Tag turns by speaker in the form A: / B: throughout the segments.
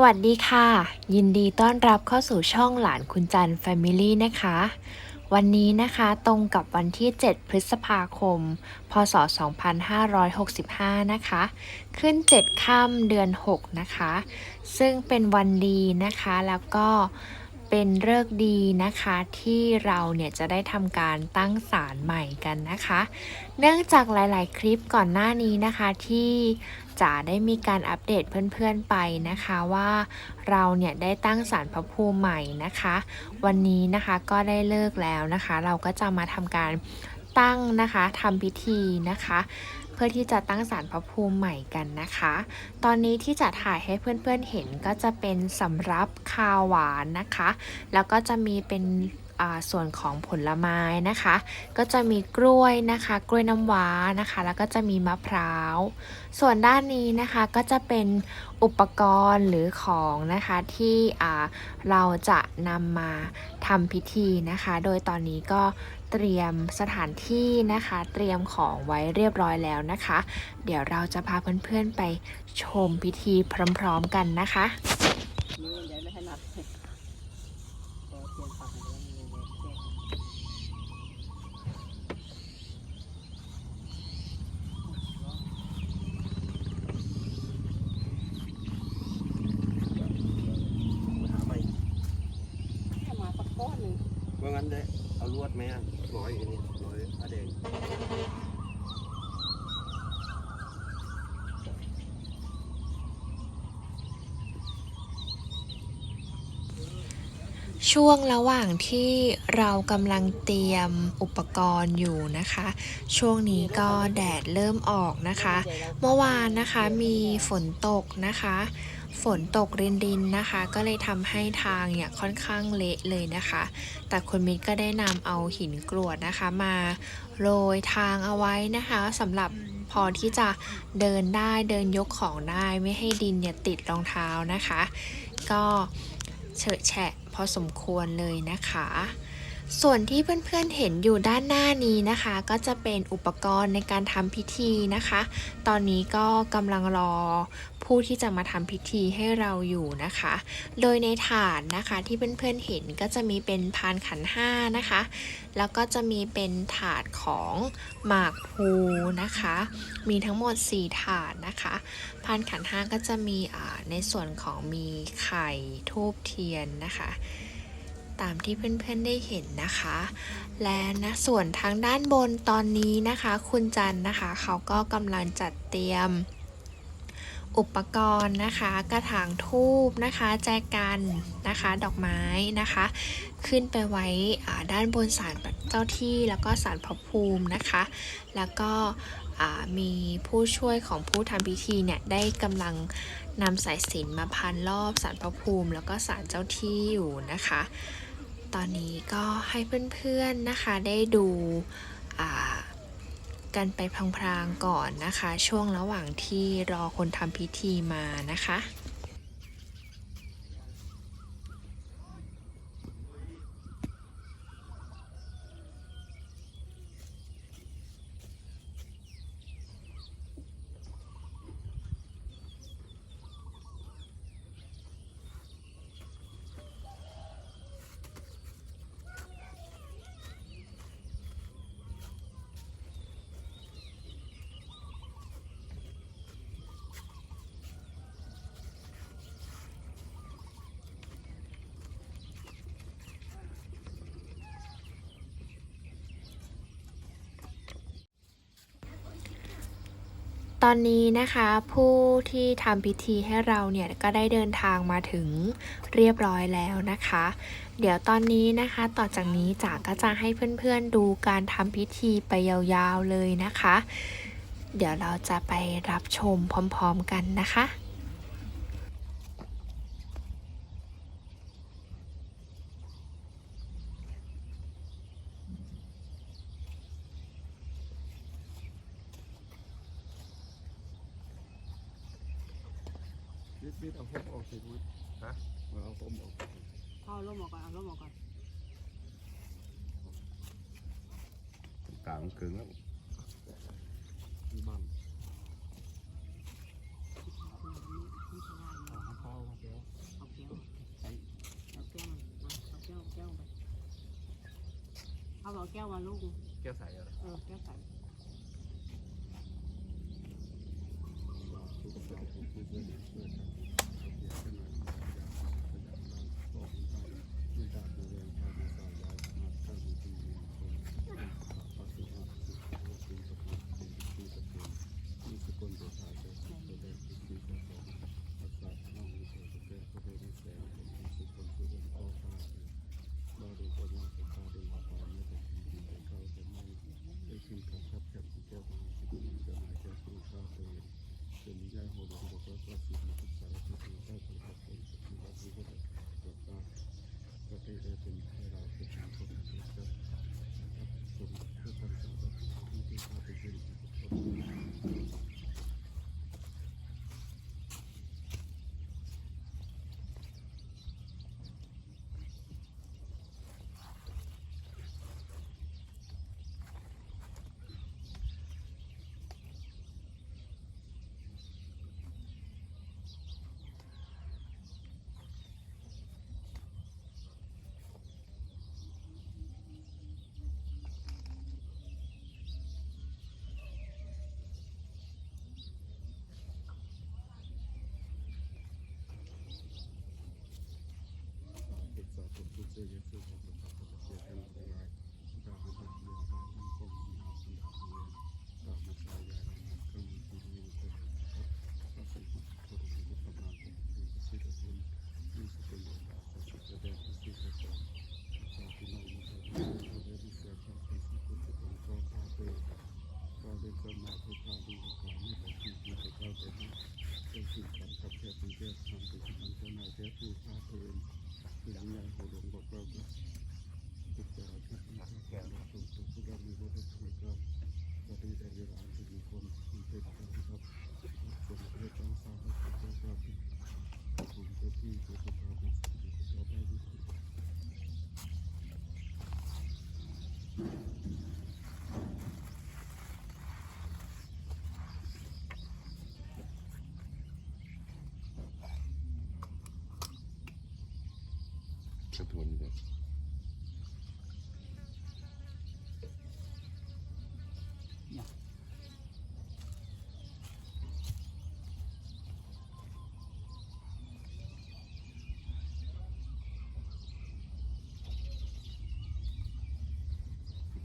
A: สวัสดีค่ะ ยินดีต้อนรับเข้าสู่ช่องหลานคุณจัน Family นะคะ วันนี้นะคะตรงกับวันที่ 7 พฤษภาคม พศ 2565 นะคะ ขึ้น 7 ค่ำเดือน 6 นะคะ ซึ่งเป็นวันดีนะคะแล้วก็เป็นเลิกษ์ดีนะคะที่เราเนี่ยจะได้ทำการตั้งศาลใหม่กันนะคะ เนื่องจากหลาย ๆ คลิปก่อนหน้านี้นะคะที่ จ๋าได้มีการอัปเดตเพื่อนๆไปนะคะว่าเราเนี่ยได้ตั้งศาลพระภูมิใหม่นะคะ วันนี้นะคะก็ได้เลิกแล้วนะคะ เราก็จะมาทำการตั้งนะคะทำพิธีนะคะเพื่อที่จะตั้งศาลพระภูมิใหม่กันนะคะ ตอนนี้ที่จะถ่ายให้เพื่อนๆเห็นก็จะเป็นสำรับคาวหวานนะคะ แล้วก็จะมีเป็น ส่วนของผลไม้นะคะ ก็จะมีกล้วยนะคะ กล้วยน้ำว้านะคะ แล้วก็จะมีมะพร้าว ส่วนด้านนี้นะคะก็จะเป็นอุปกรณ์หรือของนะคะที่เราจะนำมาทำพิธีนะคะ โดยตอนนี้ก็เตรียมสถานที่นะคะ เตรียมของไว้เรียบร้อยแล้วนะคะ เดี๋ยวเราจะพาเพื่อนๆไปชมพิธีพร้อมๆกันนะคะ
B: มือใหญ่ไม่ถนัดก็เตรียมผักแล้วมีเล็ก
C: หาใหม่
B: แค่มาสักก้อนหนึ่งั้
C: นได้เอาลวดไหมอะร้อยอันนี้ร้อยผ้าแดง
A: ช่วงระหว่างที่เรากำลังเตรียมอุปกรณ์อยู่นะคะ ช่วงนี้ก็แดดเริ่มออกนะคะ เมื่อวานนะคะมีฝนตกนะคะ ฝนตกรินรินๆนะคะ ก็เลยทำให้ทางเนี่ยค่อนข้างเละเลยนะคะ แต่คุณมิตรก็ได้นำเอาหินกรวดนะคะ มาโรยทางเอาไว้นะคะสำหรับพอที่จะเดินได้เดินยกของได้ไม่ให้ดินเนี่ยติดรองเท้านะคะ ก็เฉอะแฉะพอสมควรเลยนะคะ ส่วนที่เพื่อนๆเห็นอยู่ด้านหน้านี้นะคะ ก็จะเป็นอุปกรณ์ในการทำพิธีนะคะ ตอนนี้ก็กำลังรอผู้ที่จะมาทำพิธีให้เราอยู่นะคะ โดยในถาดนะคะที่เพื่อนๆเห็นก็จะมีเป็นพานขันห้านะคะ แล้วก็จะมีเป็นถาดของหมากพลูนะคะ มีทั้งหมด 4 ถาดนะคะ พานขันห้าก็จะมีในส่วนของมีไข่ทูบเทียนนะคะ ตามที่เพื่อนๆได้เห็นนะคะ และนะส่วนทางด้านบนตอนนี้นะคะ คุณจันนะคะ เขาก็กำลังจัดเตรียมอุปกรณ์นะคะ กระถางทูบนะคะ แจกันนะคะ ดอกไม้นะคะ ขึ้นไปไว้ด้านบนศาลเจ้าที่แล้วก็ศาลพระภูมินะคะ แล้วก็มีผู้ช่วยของผู้ทำพิธีเนี่ย ได้กำลังนำสายสิญจนมาพันรอบศาลพระภูมิ แล้วก็ศาลเจ้าที่อยู่นะคะ ตอนนี้ก็ให้เพื่อนๆนะคะได้ดูกันไปพลางๆก่อนนะคะ ช่วงระหว่างที่รอคนทำพิธีมานะคะ อนนี้นะคะผู้ที่ทำพิธีให้เราเนี่ยก็ได้เดินทางมาถึงเรียบร้อยแล้วนะคะ เดี๋ยวตอนนี้นะคะต่อจากนี้จ๋าก็จะให้เพื่อนๆดูการทำพิธีไปยาวๆเลยนะคะ เดี๋ยวเราจะไปรับชมพร้อมๆกันนะคะ
C: วิทย์วิทย์เอาผมออกสิวิทย์ฮะเอาผมออก
B: เอาล่มออกก่อนเอาล่มออกก่อน
C: กลางกึ่งแล้วบ้านเอาเข้ามาเดี๋ยว
D: เขาบอกแก้ว Thank you. Bridget. มาลูก
C: แก้วใสอะไร
D: เออแก้วใส
C: กระทวนแบบ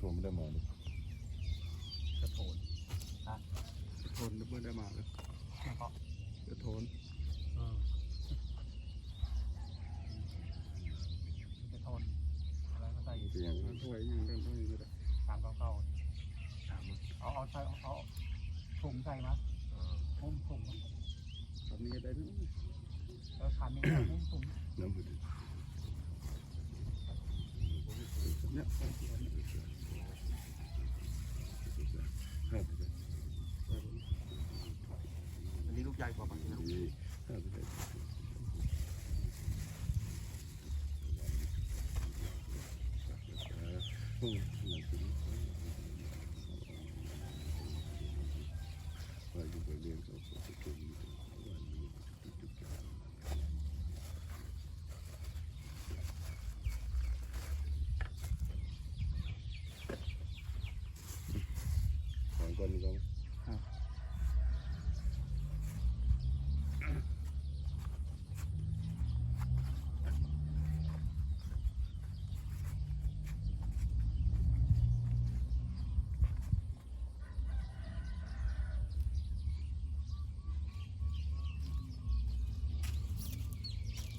C: ผมไม่ได้มาเลย
E: กระโถน
C: ทนไม่ได้มาเลย
E: แล้วก็
C: จะทน
E: เออ กระโถนอะไรก็ใส่
C: เสียงถ้วยยังกันต้องอยู่เลย
E: ตามเก่า
C: ถามมา
E: เอาเอาใส่เอาเอาถุงใส่มาหุ้มถุง
C: ทำนี้ได้ไหม
E: เออคันนี้หุ้ถุง
C: น้ำมือถือเนี่ยห้าไปเลย
E: อันนี้ลูกใหญ่กว่าปะ
C: ดีห้าไปเลยโอ้ยหนัง สือว่าอยู่ไปเรียนเขาก็จะเป็นวันนี้จุดๆกัน สองคนก็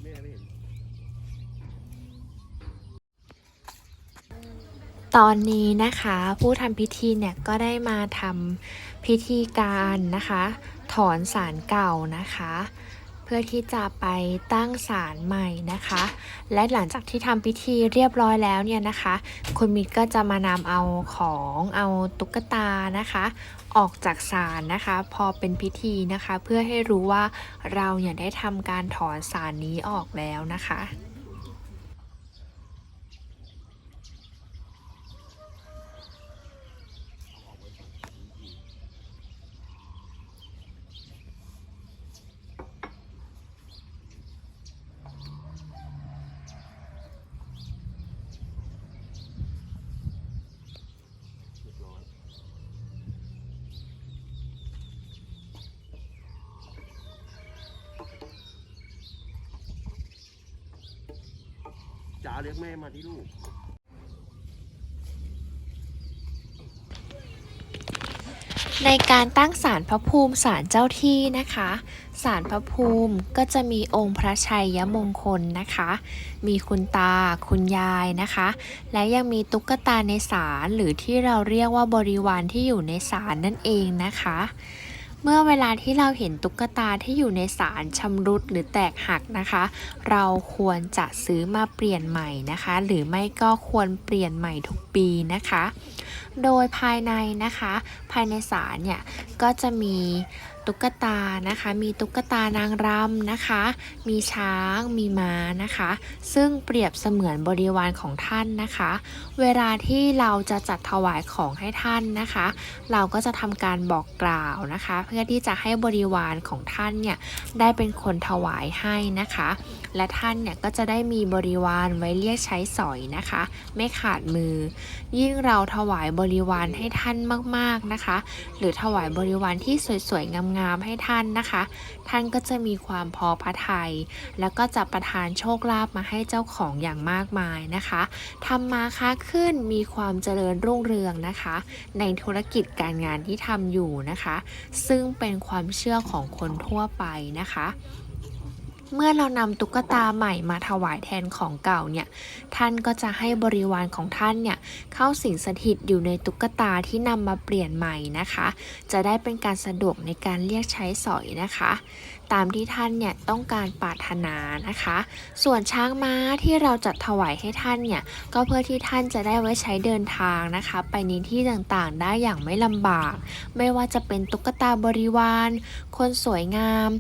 C: แม่ไม่เห็น
A: ตอนนี้นะคะผู้ทำพิธีเนี่ยก็ได้มาทำพิธีการนะคะ ถอนสารเก่านะคะ เพื่อที่จะไปตั้งศาลใหม่นะคะ และหลังจากที่ทำพิธีเรียบร้อยแล้วเนี่ยนะคะ คุณมิตรก็จะมานำเอาของเอาตุ๊กตานะคะ ออกจากศาลนะคะ พอเป็นพิธีนะคะ เพื่อให้รู้ว่าเราเนี่ยได้ทำการถอนสารนี้ออกแล้วนะคะ
C: เจ๋าเรียกแม่มา ที่ลูก
A: ในการตั้งศาลพระภูมิศาลเจ้าที่นะคะศาลพระภูมิก็จะมีองค์พระชัยมงคลนะคะ มีคุณตาคุณยายนะคะ และยังมีตุ๊กตาในศาลหรือที่เราเรียกว่าบริวารที่อยู่ในศาลนั่นเองนะคะ เมื่อเวลาที่เราเห็นตุ๊กตาที่อยู่ในสารชำรุดหรือแตกหักนะคะ เราควรจะซื้อมาเปลี่ยนใหม่นะคะ หรือไม่ก็ควรเปลี่ยนใหม่ทุกปีนะคะ โดยภายในนะคะ ภายในสารเนี่ยก็จะมี ตุ๊กตานะคะ มีตุ๊กตานางรำนะคะ มีช้างมีม้านะคะ ซึ่งเปรียบเสมือนบริวารของท่านนะคะ เวลาที่เราจะจัดถวายของให้ท่านนะคะ เราก็จะทำการบอกกล่าวนะคะ เพื่อที่จะให้บริวารของท่านเนี่ยได้เป็นคนถวายให้นะคะ และท่านเนี่ยก็จะได้มีบริวารไว้เรียกใช้สอยนะคะ ไม่ขาดมือ ยิ่งเราถวายบริวารให้ท่านมากๆนะคะ หรือถวายบริวารที่สวยๆงามๆให้ท่านนะคะ ท่านก็จะมีความพอพระทยัยแล้วก็จะประทานโชคลาภมาให้เจ้าของอย่างมากมายนะคะทำมาค้าขึ้นมีความเจริญรุ่งเรืองนะคะ ในธุรกิจการงานที่ทำอยู่นะคะ ซึ่งเป็นความเชื่อของคนทั่วไปนะคะ เมื่อเรานำตุ๊กตาใหม่มาถวายแทนของเก่าเนี่ย ท่านก็จะให้บริวารของท่านเนี่ยเข้าสิงสถิตอยู่ในตุ๊กตาที่นำมาเปลี่ยนใหม่นะคะ จะได้เป็นการสะดวกในการเรียกใช้สอยนะคะ ตามที่ท่านเนี่ยต้องการปรารถนานะคะ ส่วนช้างม้าที่เราจัดถวายให้ท่านเนี่ยก็เพื่อที่ท่านจะได้ไว้ใช้เดินทางนะคะ ไปในที่ต่างๆได้อย่างไม่ลำบาก ไม่ว่าจะเป็นตุ๊กตาบริวาร คนสวยงาม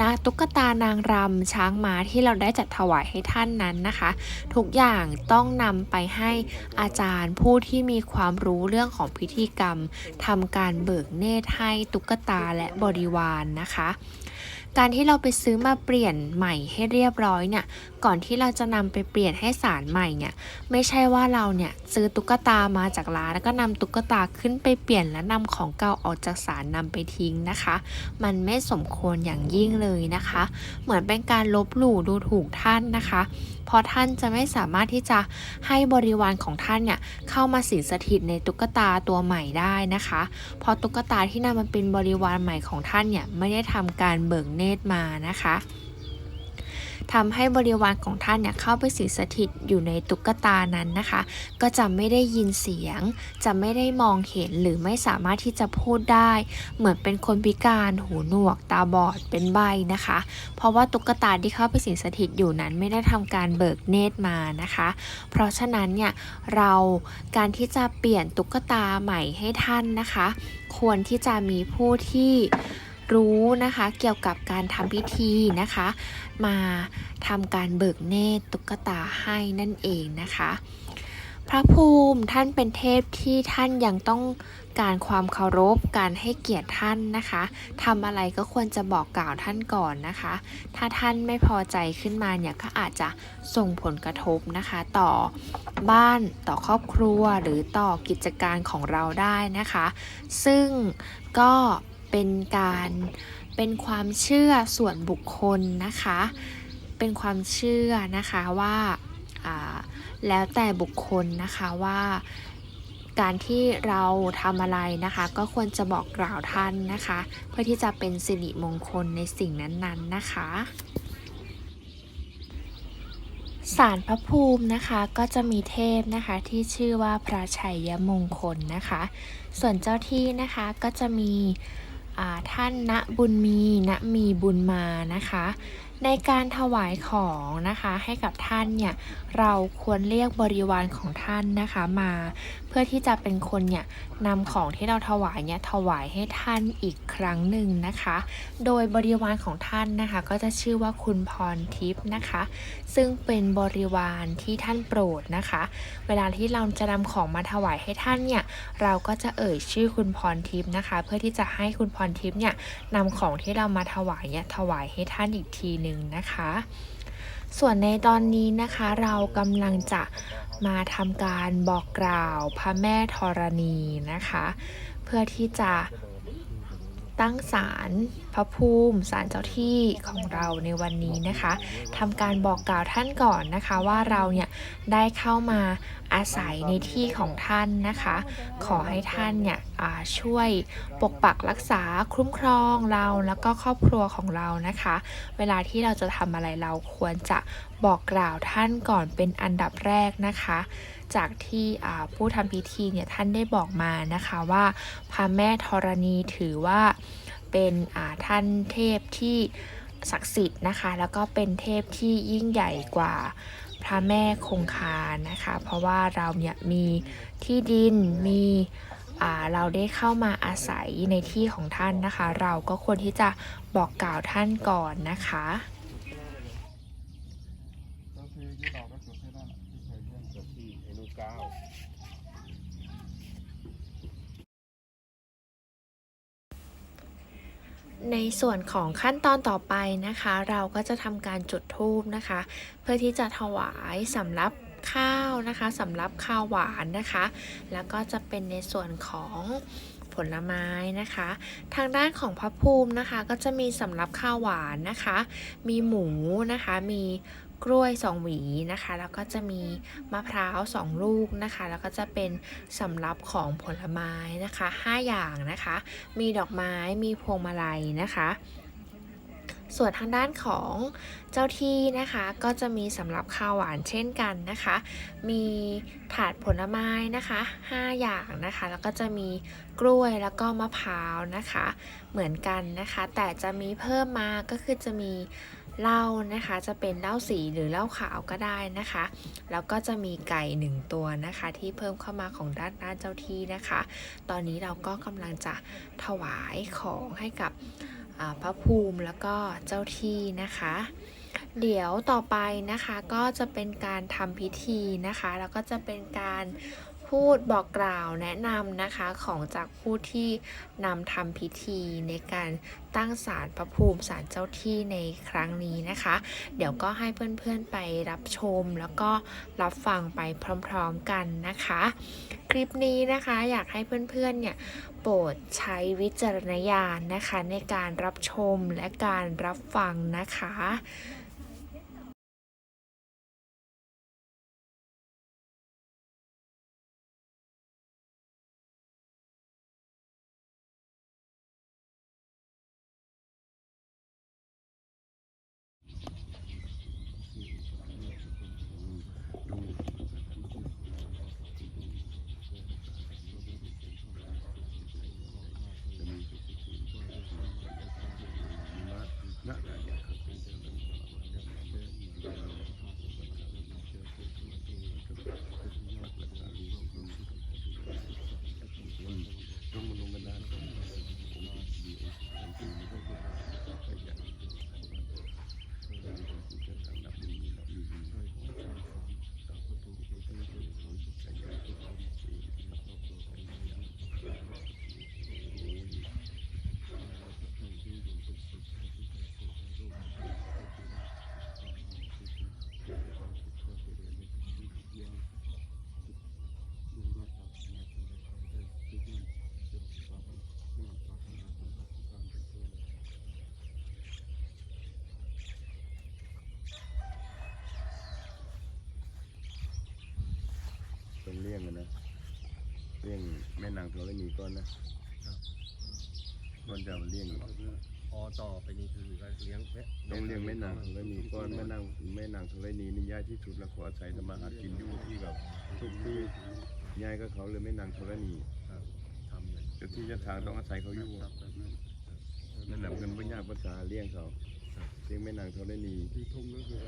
A: นะตุ๊กตานางรำช้างม้าที่เราได้จัดถวายให้ท่านนั้นนะคะ ทุกอย่างต้องนำไปให้อาจารย์ผู้ที่มีความรู้เรื่องของพิธีกรรมทำการเบิกเนตรให้ตุ๊กตาและบริวารนนะคะ การที่เราไปซื้อมาเปลี่ยนใหม่ให้เรียบร้อยเนี่ย ก่อนที่เราจะนำไปเปลี่ยนให้สารใหม่เนี่ยไม่ใช่ว่าเราเนี่ยซื้อตุ๊กตามาจากร้านแล้วก็นำตุ๊กตาขึ้นไปเปลี่ยนและนำของเก่าออกจากสารนำไปทิ้งนะคะ มันไม่สมควรอย่างยิ่งเลยนะคะ เหมือนเป็นการลบหลู่ดูถูกท่านนะคะเพราะท่านจะไม่สามารถที่จะให้บริวารของท่านเนี่ยเข้ามาสิงสถิตในตุ๊กตาตัวใหม่ได้นะคะ เพราะตุ๊กตาที่นำมาเป็นบริวารใหม่ของท่านเนี่ยไม่ได้ทำการเบิกเนตรมานะคะ ทำให้บริวารของท่านเนี่ยเข้าไปสิงสถิตอยู่ในตุ๊กตานั้นนะคะ ก็จะไม่ได้ยินเสียง จะไม่ได้มองเห็นหรือไม่สามารถที่จะพูดได้ เหมือนเป็นคนพิการหูหนวก ตาบอดเป็นใบนะคะ เพราะว่าตุ๊กตาที่เข้าไปสิงสถิตอยู่นั้นไม่ได้ทำการเบิกเนตรมานะคะ เพราะฉะนั้นเนี่ยเราการที่จะเปลี่ยนตุ๊กตาใหม่ให้ท่านนะคะ ควรที่จะมีผู้ที่ รู้นะคะเกี่ยวกับการทำพิธีนะคะ มาทำการเบิกเนตรตุ๊กตาให้นั่นเองนะคะ พระภูมิท่านเป็นเทพที่ท่านยังต้องการความเคารพการให้เกียรติท่านนะคะทำอะไรก็ควรจะบอกกล่าวท่านก่อนนะคะ ถ้าท่านไม่พอใจขึ้นมาเนี่ยก็อาจจะส่งผลกระทบนะคะ ต่อบ้านต่อครอบครัวหรือต่อกิจการของเราได้นะคะ ซึ่งก็ เป็นการเป็นความเชื่อส่วนบุคคลนะคะ เป็นความเชื่อนะคะว่าแล้วแต่บุคคลนะคะว่าการที่เราทำอะไรนะคะ ก็ควรจะบอกกล่าวท่านนะคะ เพื่อที่จะเป็นสิริมงคลในสิ่งนั้นๆนะคะศาลพระภูมินะคะก็จะมีเทพนะคะที่ชื่อว่าพระชัยมงคลนะคะ ส่วนเจ้าที่นะคะก็จะมี ท่านณบุญมีณมีบุญมานะคะ ในการถวายของนะคะให้กับท่านเนี่ย เราควรเรียกบริวารของท่านนะคะมา เพื่อที่จะเป็นคนเนี่ยนำของที่เราถวายเนี่ยถวายให้ท่านอีกครั้งหนึ่งนะคะ โดยบริวารของท่านนะคะ ก็จะชื่อว่าคุณพรทิพย์นะคะ ซึ่งเป็นบริวารที่ท่านโปรดนะคะ เวลาที่เราจะนำของมาถวายให้ท่านเนี่ยเราก็จะเอ่ยชื่อคุณพรทิพย์นะคะ เพื่อที่จะให้คุณพรทิพย์เนี่ยนำของที่เรามาถวายเนี่ยถวายให้ท่านอีกทีหนึ่งนะคะ ส่วนในตอนนี้นะคะเรากำลังจะมาทำการบอกกล่าวพระแม่ธรณีนะคะ เพื่อที่จะ ตั้งศาลพระภูมิศาลเจ้าที่ของเราในวันนี้นะคะทำการบอกกล่าวท่านก่อนนะคะว่าเราเนี่ยได้เข้ามาอาศัยในที่ของท่านนะคะ ขอให้ท่านเนี่ยช่วยปกปักรักษาคุ้มครองเราแล้วก็ครอบครัวของเรานะคะ เวลาที่เราจะทำอะไรเราควรจะบอกกล่าวท่านก่อนเป็นอันดับแรกนะคะ จากที่ผู้ทำพิธีเนี่ยท่านได้บอกมานะคะว่าพระแม่ธรณีถือว่าเป็นท่านเทพที่ศักดิ์สิทธิ์นะคะ แล้วก็เป็นเทพที่ยิ่งใหญ่กว่าพระแม่คงคานะคะ เพราะว่าเราเนี่ยมีที่ดินมีเราได้เข้ามาอาศัยในที่ของท่านนะคะ เราก็ควรที่จะบอกกล่าวท่านก่อนนะคะ
C: คือที่เราก็จดให้ได้ที่เคยเรื่องจดที่ไอ้นู่นเก้า
A: ในส่วนของขั้นตอนต่อไปนะคะ เราก็จะทำการจุดธูปนะคะ เพื่อที่จะถวายสำรับข้าวนะคะสำรับข้าวหวานนะคะ แล้วก็จะเป็นในส่วนของผลไม้นะคะ ทางด้านของพระภูมินะคะ ก็จะมีสำรับข้าวหวานนะคะ มีหมูนะคะ มี กล้วยสองหวีนะคะ แล้วก็จะมีมะพร้าวสองลูกนะคะ แล้วก็จะเป็นสำรับของผลไม้นะคะห้าอย่างนะคะ มีดอกไม้มีพวงมาลัยนะคะ ส่วนทางด้านของเจ้าที่นะคะ ก็จะมีสำหรับข้าวหวานเช่นกันนะคะ มีถาดผลไม้นะคะ 5 อย่างนะคะ แล้วก็จะมีกล้วยแล้วก็มะพร้าวนะคะ เหมือนกันนะคะ แต่จะมีเพิ่มมาก็คือจะมีเหล้านะคะ จะเป็นเหล้าสีหรือเหล้าขาวก็ได้นะคะ แล้วก็จะมีไก่หนึ่งตัวนะคะ ที่เพิ่มเข้ามาของด้านด้านเจ้าที่นะคะ ตอนนี้เราก็กำลังจะถวายของให้กับ พระภูมิแล้วก็เจ้าที่นะคะ เดี๋ยวต่อไปนะคะก็จะเป็นการทำพิธีนะคะ แล้วก็จะเป็นการพูดบอกกล่าวแนะนำนะคะของจากผู้ที่นำทำพิธีในการตั้งศาลพระภูมิศาลเจ้าที่ในครั้งนี้นะคะ เดี๋ยวก็ให้เพื่อนๆไปรับชมแล้วก็รับฟังไปพร้อมๆกันนะคะ คลิปนี้นะคะอยากให้เพื่อนๆเนี่ย ปรดใช้วิจารณญาณนะคะในการรับชมและการรับฟังนะคะ
C: นะ เลี่ยงกันนะเลี่ยงแม่นางธรณีก่อนนะก่อนจะเอาเลี่ยงอีก
D: พอต่อไปนี่คือก็เลี้ยงแพะ
C: ต้องเลี้ยงแม่นางธรณีก้อนแม่นางแม่นางธรณีนี่ย้ายที่สุดแล้วขออาศัยทำมาหากินอยู่ที่กับทุกที่ย้ายก็เขาเลยแม่นางธรณี
D: ทำเลย
C: เจ้าที่เจ้าทางต้องอาศัยเขาอยู่
D: ครับแบบนั้น
C: นั่นแหละมันไม่ยากภาษาเลี้ยงเขาเลี้ยงแม่นางธรณี
D: ที่ทุ่งก็คือ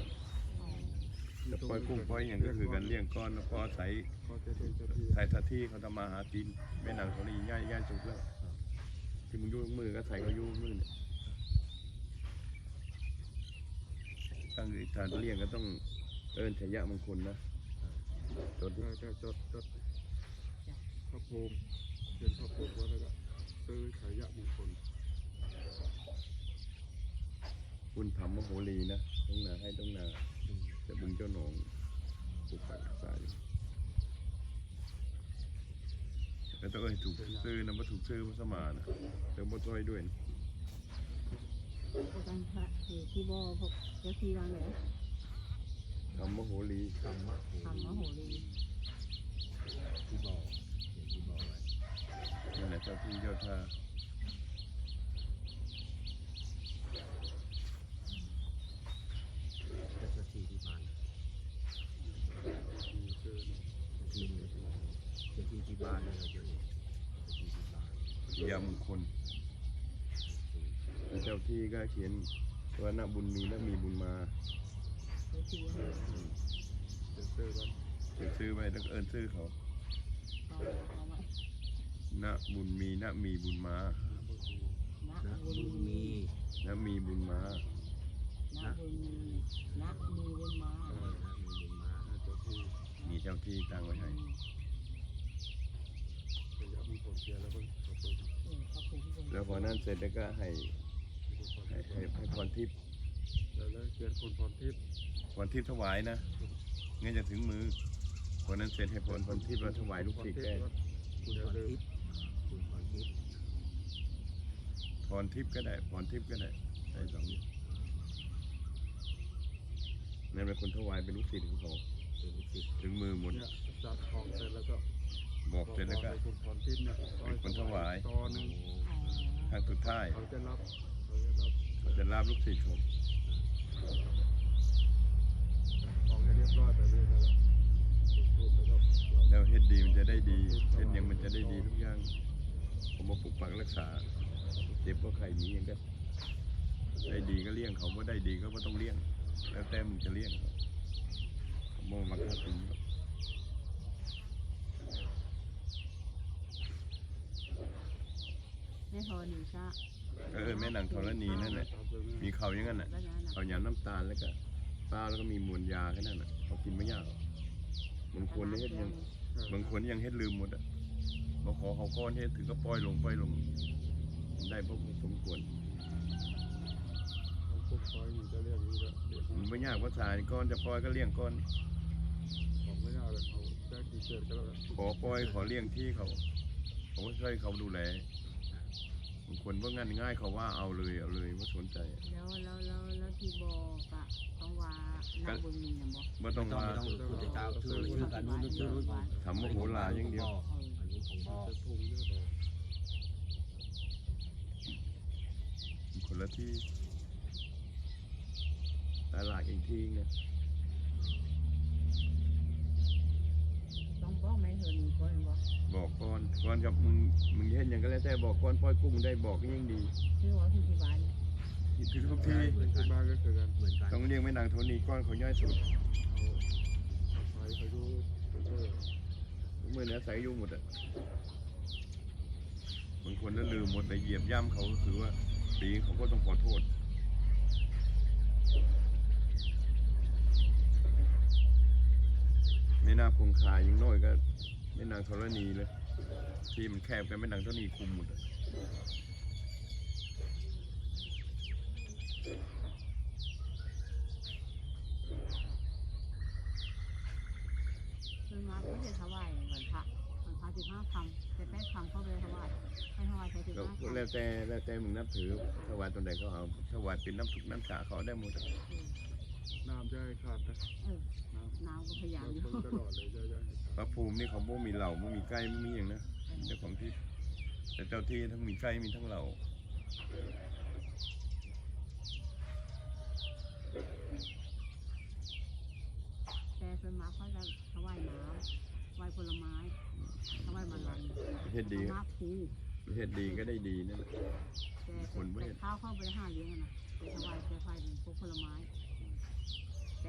C: แต่ปล่อยกุ้งปล่อยอย่างก็คือการเลี้ยงก้อนแล้วก็อาศัย
D: ก็จะเป็นเจ้าที่
C: สายทัที่เขาทำมาหากินแม่นางธรณีย้ายย้ายจุดแล้วที่มึงยุ่งมือก็ใส่เขายุ่งมือเนี่ยตั้งใจทานเลี้ยงก็ต้องเอิญชยะมงคลนะจด
D: ก็จะจดจดพระภูมิเขียนพระภูมิไว้แล้วก็ซื้อขายะมงคล
C: คุณธรรมมโหรีนะต้องนาให้ต้องนา จะบึงเจ้าหนองปลูกปักรักษาอยู่แล้วต้องเอ้ยถูกซื้อนะมาถูกซื้อมาสมานนะเติมบ่จ้อยด้วยนะ
B: พวกกันพระที่ที่บ่พวกเจ้าที่วางเลย
C: คำมโหรี
D: ธรรมะ
B: ทำมโหรี
D: ที่บอกที่บอกไว้
C: นั่นแหละเจ้าที่เจ้าท่า
D: เจ้าที่ที่บ้านที่เจอที่ เจ้าที่ที่บ้านเลยเจ้าที่ที่บ้าน
C: ยามงคลแล้วเจ้าที่ก็เขียนว่านาบุญมีนามีบุญมา
B: เจ้าที่ให้
D: เจอเจอวัน
C: เขียนชื่อไว้แล้วก็เอินชื่อเขา
B: เอาเอาไว้
C: นาบุญมีนามีบุญมา
B: นะบุญมี
C: นามีบุญมา
B: นะบุญมีนะมีบุญมา
D: เออนะมีบุญมาเจ้าที่
C: มีเจ้าที่ตั้งไว้ให้
D: พยายามมี คนเชียร์แล้วเพิ่งขอบคุณ
B: เออพระภูมิที่
C: แล้วพอนั้นเสร็จแล้วก็ให้ให้ให้ให้พรทิพย์
D: แล้วแล้วเชียร์คนพรทิพย์
C: พรทิพย์ถวายนะงั้นจะถึงมือพอนั้นเสร็จให้พรพรทิพย์แล้วถวายลูกศิษย์แก
D: คุณเดิมคุณพรทิพย์
C: พรทิพย์ก็ได้พรทิพย์ก็ได้ใส่สองอย่างนั่นเป็นคนถวายเป็นลูกศิษย์ของเขา
D: เป็นลูกศิษย์
C: ถึงมือหมด
D: เนี่ยจัดทองเสร็จแล้วก็
C: บอกเสร็จแล้วก็
D: คุณพรทิพย์เนี่ย
C: เป็นคนถวาย
D: ตอนหนึ่ง
B: อ๋อ
C: ครั้งสุดท้าย
D: เขาจะรับเขาจะรับ
C: เขาจะรับลูกศิษย์เขา
D: ของให้เรียบร้อยไปเรื่อยๆแล้วจุดทูบแล้วก็
C: แล้วเฮ็ดดีมันจะได้ดีเฮ็ดหยังมันจะได้ดีทุกอย่าง ผมมาปลูกปักรักษา เจ็บก็ใครมีหยังก็ได้ดีก็เลี้ยงเขาไม่ได้ดีก็ไม่ต้องเลี้ยง แล้วแต่มึงจะเลี้ยงเขาโมมาฆ่าตึง
B: แม่ธรณีก็
C: เออแม่นางธรณีนั่นแหละมีเขาอย่างนั้นน่ะ
B: แล้วนะนะ
C: เขาหยามน้ำตาลแล้วก็ปลาแล้วก็มีมวลยาแค่นั้นน่ะเขากินไม่ยากหรอกบางคนนี่เฮ็ดยังบางคนยังเฮ็ดลืมหมดอะมาขอเขาก้อนเฮ็ดถึงก็ปล่อยลงปล่อยลงได้พวกสมควร
D: พวกคอยอยู่จะเรียกนี้ก็เดี๋ยว
C: มันไม่ยากภาษาก้อนจะปล่อยก็เลี้ยงก้อน
D: ของไม่ยากเลยเขาแจ้งกี่เกิดก็แล้วกัน
C: ขอปล่อยขอเลี้ยงที่เขาเขาก็ช่วยเขาดูแล บางคนว่างานง่ายเขาว่าเอาเลยเอาเลยไม่สนใจ
B: แล้วแล้วแล้วแล้วที่บอกอะต้องว่านะบุญมีนะบอก
C: ไม่ต้องว่า
F: ไม่ต้องคุณจะกล่าวชื่อชื่อกันนู้นชื่อนู้น
C: ทำมโหฬารอย่างเดียว
B: เออ
F: อันนี้ของพ่อ
D: จะทุ่งเยอะเลย
C: คนละที่ตลาดอีกที่เนี่ย
B: ต้องบอกแม่ธรณีก่อนบอก
C: บอกก่อนก่อนกับมึงมึงเห็นอย่างก็แล้วแต่บอกก่อนปล่อยกุ้งได้บอกก็ยิ่งดี
B: ชื่อว่าที่ที่บ้าน
C: คือทุกที่
D: เป็นคนบ้านก็คือกัน
F: เหมือนกัน
C: ต้องเลี้ยงไม่นางโทนีก้อนเขาย่อยสุด
D: เอาเอาไปไปดูเออ
C: เมื่อนี้อาศัยอยู่หมดอะบางคนแล้วลืมหมดไปเหยียบย่ำเขาก็คือว่าปีเขาก็ต้องขอโทษไม่น่าคงคายังน้อยก็ ไม่นางธรณีเลย ที่มันแคบกันไม่นางธรณีคุมหมดอะ
B: เพิ่งมาไม่ได้ถวายวันพระวันพระสิบห้าคำแต่แป้งคำเข้าไปถวายให้ถวายใช้สิบ
C: ก็
B: ห้าคำ
C: แล้วแต่แล้วแต่มึงนับถือถวายตอนใดก็เอาถวายเป็นน้ำถุกน้ำสาเขาได้หมดอะ
D: น้ำจะให้ขาดนะ
B: เออ
D: น้ำ
B: น้ำก็พยายามอยู่
D: เพิ่งตลอดเลยจะจะให้ขาด
C: พระภูมินี่เขาบ่มีเหล่าบ่มีใกล้บ่มีอย่างนะเจ้าของที่ แต่เจ้าที่ทั้งมีใกล้มีทั้งเหล่า
B: แต่ส่วนมากเขาจะถวายน้ำถวายผลไม้ถวายมันลัน
C: เฮ็ดดี
B: มากคู
C: เฮ็ดดีก็ได้ดีนั่นแหละ
B: แต่แต่ข้าวเข้าไปห้าเลี้ยงนะแต่ถวายแต่ถวายเป็นพวกผลไม้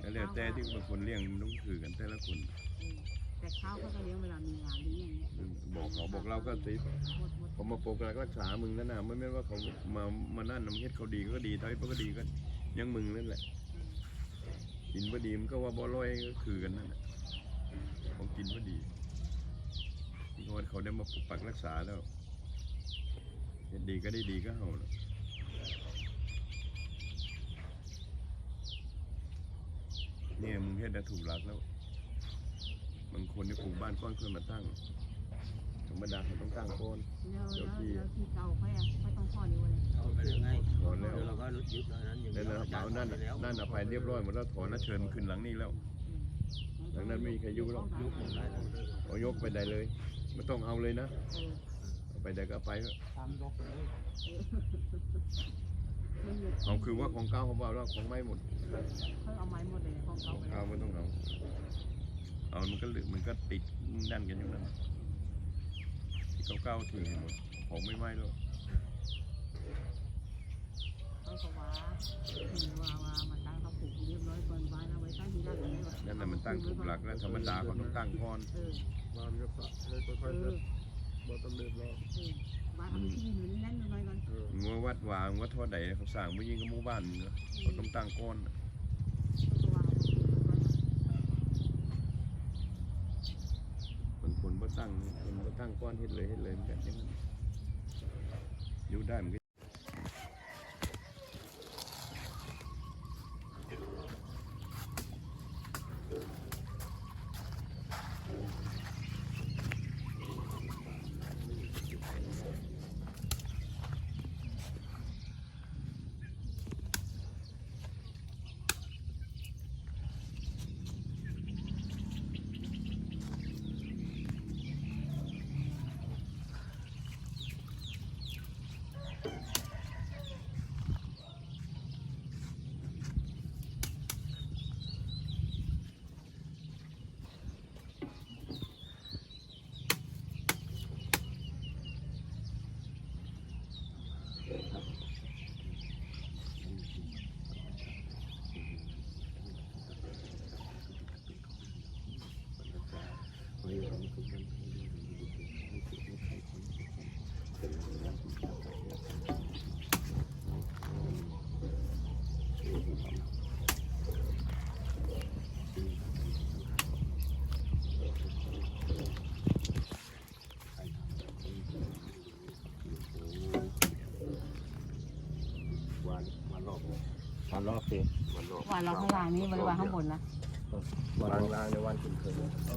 C: ก็แล้วแต่ที่บางคนเลี้ยงมันต้องถือกันแต่ละคน
B: เออแต่ข้าวเขาก็เลี้ยงเวลามีงานเลี้ยงอย่างเงี้ย
C: อืมบอกเขาบอกเราก็สิ
B: หมดหมด
C: เขามาปกรักรักษามึงนั่นน่ะไม่แม่นว่าเขามามานั่นน้ำเฮ็ดเขาดีก็ดีถ้าเฮ็ดบ่ก็ดีก็ยังมึงนั่นแหละกินบ่ดีมันก็ว่าบ่อร่อยก็คือกันนั่นแหละของกินบ่ดีเพราะว่าเขาได้มาปกปักรักษาแล้วเฮ็ดดีก็ได้ดีก็เฮาล่ะ เนี่ยมึงเฮ็ดได้ถูกหลักแล้ว บางคนที่ปลูกบ้านก้อนเพื่อมาตั้ง ธรรมดาเขาต้องตั้งโคน
B: แล้วแล้วแล้วที่เก่าค่อยอะไม่ต้องพ่อนิ้วเลย
F: เอาไปยังไง
C: ถอนแล้ว
F: เดี๋ยวเราก็ยึดแล้วนั้นอย่าง
C: นั่น
F: เดียว
C: นะเอานั่นน่ะนั่นน่ะไปเรียบร้อยหมดแล้วถอนแล้วเชิญมันขึ้นหลังนี้แล้ว หลังนั้นไม่มีใครอยู่หรอก
F: ยุบหมดได้ทั้งเลย
C: เอายกไปได้เลยไม่ต้องเอาเลยนะเอาไปได้ก็เอาไปเถอะ
F: ตามยกเลย
C: เอาคือว่าของเก่าเขาบอกแล้วของไม่หมด
B: เขาเอาไม้หมดเลยของ
C: ข
B: เขา
C: องเก่าไม่ต้องเอาเอามันก็เหลือมันก็ติดแน่นกันอยู่นั่นที่เก่าๆทิ้งให้หมดของไม่ไหม้แล้ว
B: เขาก็ว่าเห็นว่าว่ามาตั้งเขาปลูกเรียบร้อยก่อนไว้นะไว้ตั้งที่นั่นเลยว่ะ
C: นั่นน่ะมันตั้งถูกหลักแล้วธรรมดาเขาต้องตั้งก่อน
B: เออ
D: บ้านก็สะเลยค่อย
B: เอ
D: ๆเดิ
B: อน
D: บ่ต้องเดินรอ
B: ว่าเอาที่อยู่แน่นหน่อยก่อน
C: งัววัดวางวัดทอดใดเขาสร้างไม่ยิงกับหมู่บ้านเนอะเขาต้องตั้งก้อน
B: เขาก็ว่าเขาปลูกไว้ก่อน
C: คนก็ตั้งคนก็ตั้งก้อนเฮ็ดเลยเฮ็ดเลยมันก็ยังอยู่ได้มันก็
F: วันวันรอบวันรอบสิ วันรอบ
B: วานเราข้างล่างนี้ไม่ได้วานข้างบนนะ
F: วางล่างในวันขึ้นเคย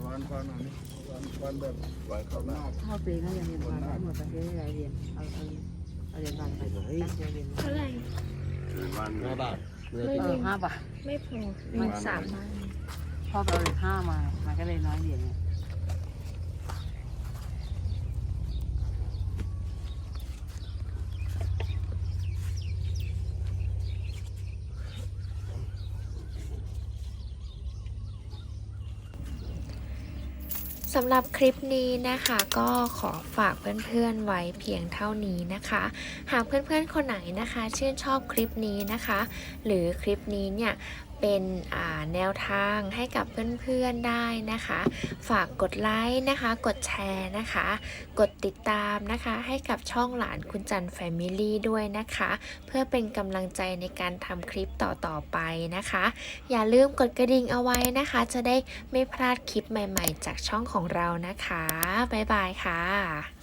D: วันวันนี้วันวันแบบวันข้าหน้า
B: ข้าปีก็ยังเรียนวันทั้งหมดประเทศอะไรเรียนเอาเอาเอาเรียนวันไปตั้งใจเรียน
A: เท่าไหร่
C: วัน
F: ห้าบาท
A: ไม่
B: พอห้าบาท
A: ไม่พอมันสามบาท
B: พอเราเหรียญห้ามามันก็เลยน้อยเหรียญำ
A: หรับคลิปนี้นะคะ ก็ขอฝากเพื่อนๆไว้เพียงเท่านี้นะคะ หากเพื่อนๆคนไหนนะคะ ชื่นชอบคลิปนี้นะคะ หรือคลิปนี้เนี่ย เป็นแนวทางให้กับเพื่อนๆได้นะคะ ฝากกดไลค์นะคะ กดแชร์นะคะ กดติดตามนะคะ ให้กับช่องหลานคุณจันแฟมิลี่ด้วยนะคะ เพื่อเป็นกำลังใจในการทำคลิปต่อๆไปนะคะ อย่าลืมกดกระดิ่งเอาไว้นะคะ จะได้ไม่พลาดคลิปใหม่ๆ จากช่องของเรานะคะ บ๊ายบายค่ะ